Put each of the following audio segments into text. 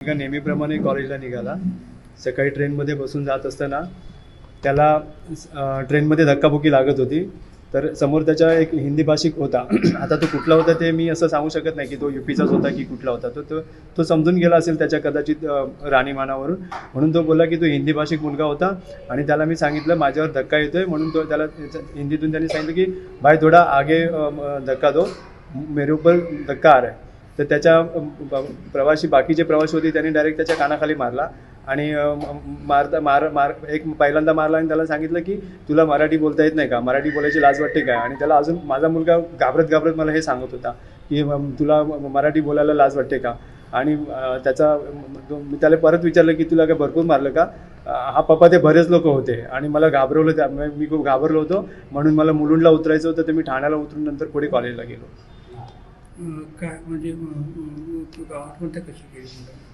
मुलगा नेहमीप्रमाणे कॉलेजला निघाला. सकाळी ट्रेनमध्ये बसून जात असताना त्याला ट्रेनमध्ये धक्काबुक्की लागत होती. तर समोर त्याच्या एक हिंदी भाषिक होता. आता तो कुठला होता ते मी असं सांगू शकत नाही की तो युपीचाच होता की कुठला होता. तो तो तो समजून गेला असेल त्याच्या कदाचित राणीमानावरून. म्हणून तो बोलला की तो हिंदी भाषिक मुलगा होता आणि त्याला मी सांगितलं माझ्यावर धक्का येतोय. म्हणून तो त्याला हिंदीतून त्यांनी सांगितलं की भाई थोडा आगे धक्का दो. मेरे ऊपर धक्का आ रहा है. तर त्याच्या प्रवाशी बाकीचे प्रवासी होते त्यांनी डायरेक्ट त्याच्या कानाखाली मारला. आणि मारता मार मार एक पहिल्यांदा मारला आणि त्याला सांगितलं की तुला मराठी बोलता येत नाही का? मराठी बोलायची लाज वाटते काय? आणि त्याला अजून माझा मुलगा घाबरत घाबरत मला हे सांगत होता की तुला मराठी बोलायला लाज वाटते का? आणि त्याचा मी त्याला परत विचारलं की तुला काय भरपूर मारलं का? हा पप्पा ते बरेच लोक होते आणि मला घाबरवलं त्या मी खूप घाबरलो होतो. म्हणून मला मुलुंडला उतरायचं होतं तर मी ठाण्याला उतरून नंतर पुढे कॉलेजला गेलो. काय म्हणजे तू गावात कोणत्या कशी केली मुलं?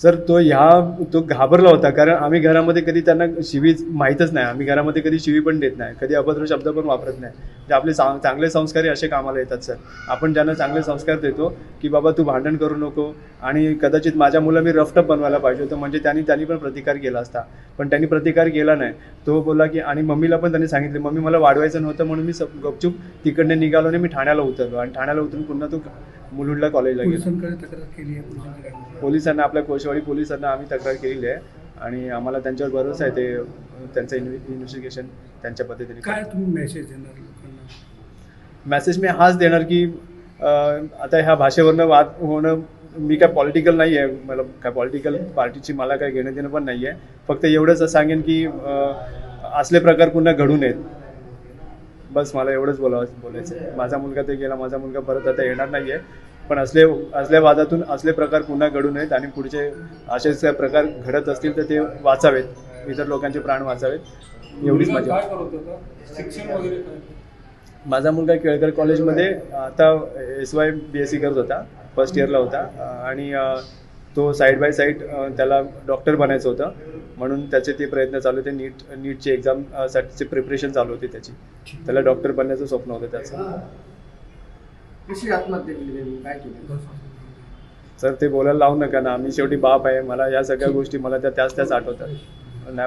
सर तो ह्या तो घाबरला होता कारण आम्ही घरामध्ये कधी त्यांना शिवी माहीतच नाही. आम्ही घरामध्ये कधी शिवी पण देत नाही. कधी अभद्र शब्द पण वापरत नाही. म्हणजे आपले चांग चांगले संस्कारही असे कामाला येतात सर. आपण ज्यांना चांगले संस्कार देतो की बाबा तू भांडण करू नको आणि कदाचित माझ्या मुलं मी रफटप बनवायला पाहिजे होतं म्हणजे त्यांनी त्यांनी पण प्रतिकार केला असता. पण त्यांनी प्रतिकार केला नाही. तो बोला की आणि मम्मीला पण त्यांनी सांगितले मम्मी मला वाढवायचं नव्हतं म्हणून मी गपचूप तिकडने निघालो आणि मी ठाण्याला उतरलो आणि ठाण्याला उतरून पुन्हा तो मुलुंडला कॉलेजला गेलो. पोलिसांकडे तक्रार केली आहे पोलिसांनी काय म्हणतात? पोलिसांना आपल्या कोशवाडी पोलिसांना आम्ही तक्रार केलेली आहे. आणि आम्हाला त्यांच्यावर भरोसा आहे ते त्यांचं इन्व्हेस्टिगेशन त्यांच्या पद्धतीने काय तुम्ही मेसेज देणार लोकांना? मेसेज मी हाच देणार की अं, आता ह्या भाषेवरनं वाद होणं मी काय पॉलिटिकल नाही आहे मला काय पॉलिटिकल पार्टीची मला काय घेणं देणं पण नाही आहे फक्त एवढंच सांगेन की अं, असले प्रकार पुन्हा घडू नयेत. बस मला एवढंच बोलावं बोलायचं आहे माझा मुलगा ते गेला माझा मुलगा परत आता येणार नाही आहे पण असले असल्या वादातून असले प्रकार पुन्हा घडू नयेत आणि पुढचे असेच प्रकार घडत असतील तर ते वाचावेत. इतर लोकांचे प्राण वाचावेत. एवढीच माझी माझा मुलगा केळकर कॉलेजमध्ये आता S Y B S C करत होता. फर्स्ट इयरला होता. आणि तो साईड बाय साईड त्याला डॉक्टर बनायचं होतं. म्हणून त्याचे ते प्रयत्न चालू होते. नीट नीटची एक्झाम साठीचे प्रिपरेशन चालू होती त्याची. त्याला डॉक्टर बनण्याचं स्वप्न होतं त्याचं. कशी आत्महत्या केली काय केलं सर ते बोलायला लावू नका ना. मी शेवटी बाप आहे. मला या सगळ्या गोष्टी मला त्या त्याच त्याच आठवतात.